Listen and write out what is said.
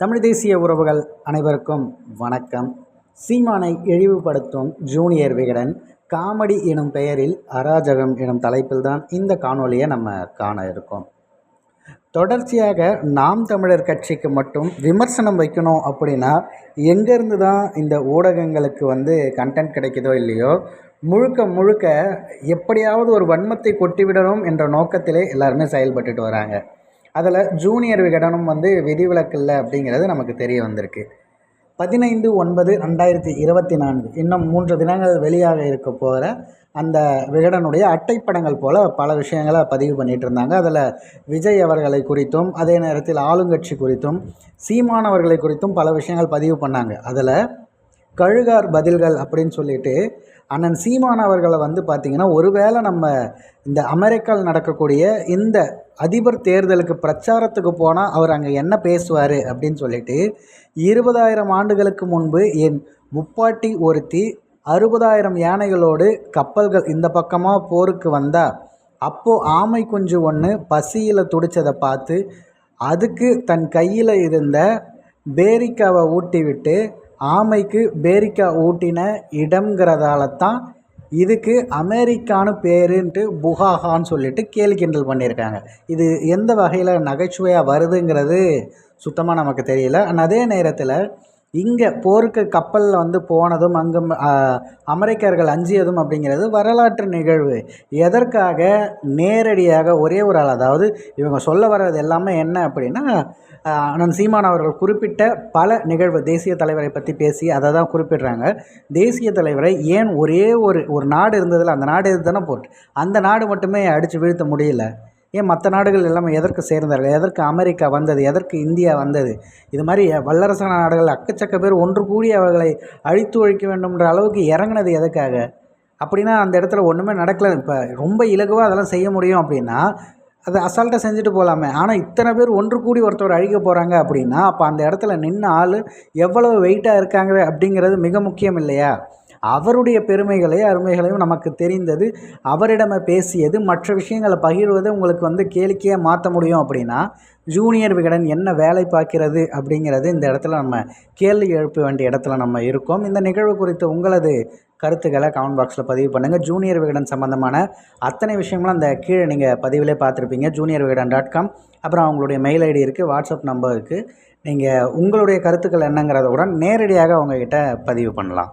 தமிழ் தேசிய உறவுகள் அனைவருக்கும் வணக்கம். சீமானை இழிவுபடுத்தும் ஜூனியர் விகடன் காமெடி எனும் பெயரில் அராஜகம் எனும் தலைப்பில் தான் இந்த காணொலியை நம்ம காண இருக்கோம். தொடர்ச்சியாக நாம் தமிழர் கட்சிக்கு மட்டும் விமர்சனம் வைக்கணும் அப்படின்னா எங்கேருந்து தான் இந்த ஊடகங்களுக்கு வந்து கண்டென்ட் கிடைக்குதோ இல்லையோ முழுக்க முழுக்க எப்படியாவது ஒரு வன்மத்தை கொட்டிவிடணும் என்ற நோக்கத்திலே எல்லாருமே செயல்பட்டுட்டு வராங்க. அதில் ஜூனியர் விகடனும் வந்து விதிவிலக்கில்லை அப்படிங்கிறது நமக்கு தெரிய வந்திருக்கு. பதினைந்து ஒன்பது ரெண்டாயிரத்தி இருபத்தி நான்கு இன்னும் மூன்று தினங்கள் வெளியாக இருக்க போகிற அந்த விகடனுடைய அட்டைப்படங்கள் போல் பல விஷயங்களை பதிவு பண்ணிகிட்டு இருந்தாங்க. அதில் விஜய் அவர்களை குறித்தும் அதே நேரத்தில் ஆளுங்கட்சி குறித்தும் சீமானவர்களை குறித்தும் பல விஷயங்கள் பதிவு பண்ணாங்க. அதில் கழுகார் பதில்கள் அப்படின்னு சொல்லிட்டு அண்ணன் சீமான் அவர்களை வந்து பார்த்திங்கன்னா ஒருவேளை நம்ம இந்த அமெரிக்காவில் நடக்கக்கூடிய இந்த அதிபர் தேர்தலுக்கு பிரச்சாரத்துக்கு போனால் அவர் அங்கே என்ன பேசுவார் அப்படின்னு சொல்லிட்டு இருபதாயிரம் ஆண்டுகளுக்கு முன்பு என் முப்பாட்டி ஒருத்தி அறுபதாயிரம் யானைகளோடு கப்பல்கள் இந்த பக்கமாக போருக்கு வந்தால் அப்போது ஆமை குஞ்சு ஒன்று பசியில் துடித்ததை பார்த்து அதுக்கு தன் கையில் இருந்த பேரிக்காவை ஊட்டி விட்டு ஆமைக்கு பேரிக்கா ஊட்டின இடம்ங்கிறதால தான் இதுக்கு அமெரிக்கான்னு பேருன்ட்டு புகாகான்னு சொல்லிட்டு கேலி கிண்டல் பண்ணியிருக்காங்க. இது எந்த வகையில் நகைச்சுவையாக வருதுங்கிறது சுத்தமாக நமக்கு தெரியல. அதே நேரத்தில் இங்கே போருக்கு கப்பலில் வந்து போனதும் அங்கே அமெரிக்கர்கள் அஞ்சியதும் அப்படிங்கிறது வரலாற்று நிகழ்வு. எதற்காக? நேரடியாக ஒரே ஒரு ஆள் அதாவது இவங்க சொல்ல வர்றது எல்லாமே என்ன அப்படின்னா அண்ணன் சீமான் அவர்கள் குறிப்பிட்ட பல நிகழ்வு தேசிய தலைவரை பற்றி பேசி அதை தான் குறிப்பிடுறாங்க. தேசிய தலைவரை ஏன் ஒரே ஒரு ஒரு நாடு இருந்ததில் அந்த நாடு தானே போட்டு அந்த நாடு மட்டுமே அடித்து வீழ்த்த முடியல? ஏன் மற்ற நாடுகள் எல்லாமே எதற்கு சேர்ந்தார்கள்? எதற்கு அமெரிக்கா வந்தது? எதற்கு இந்தியா வந்தது? இது மாதிரி வல்லரசான நாடுகள் அக்கச்சக்க பேர் ஒன்று கூடி அவர்களை அழித்து ஒழிக்க வேண்டும்ன்ற அளவுக்கு இறங்கினது எதுக்காக? அப்படின்னா அந்த இடத்துல ஒன்றுமே நடக்கல. இப்போ ரொம்ப இலகுவாக அதெல்லாம் செய்ய முடியும் அப்படின்னா அதை அசால்ட்டாக செஞ்சுட்டு போகலாமே ஆனால் இத்தனை பேர் ஒன்று கூடி ஒருத்தர் அழிக்க போகிறாங்க அப்படின்னா அப்போ அந்த இடத்துல நின்று ஆள் எவ்வளவு வெயிட்டாக இருக்காங்க அப்படிங்கிறது மிக முக்கியம் இல்லையா? அவருடைய பெருமைகளையும் அருமைகளையும் நமக்கு தெரிந்தது அவரிடம் பேசியது மற்ற விஷயங்களை பகிர்வது உங்களுக்கு வந்து கேளிக்கையாக மாற்ற முடியும் அப்படின்னா ஜூனியர் விகடன் என்ன வேலை பார்க்கிறது அப்படிங்கிறது இந்த இடத்துல நம்ம கேள்வி எழுப்ப வேண்டிய இடத்துல நம்ம இருக்கோம். இந்த நிகழ்வு குறித்து உங்களது கருத்துக்களை கமெண்ட் பாக்ஸில் பதிவு பண்ணுங்கள் ஜூனியர் விகடன் சம்மந்தமான அத்தனை விஷயங்களும் அந்த கீழே நீங்கள் பதிவிலே பார்த்துருப்பீங்க. ஜூனியர் விகடன் டாட் காம் அப்புறம் அவங்களுடைய மெயில் ஐடி இருக்குது வாட்ஸ்அப் நம்பருக்கு நீங்கள் உங்களுடைய கருத்துக்கள் என்னங்கிறத கூட நேரடியாக அவங்கக்கிட்ட பதிவு பண்ணலாம்.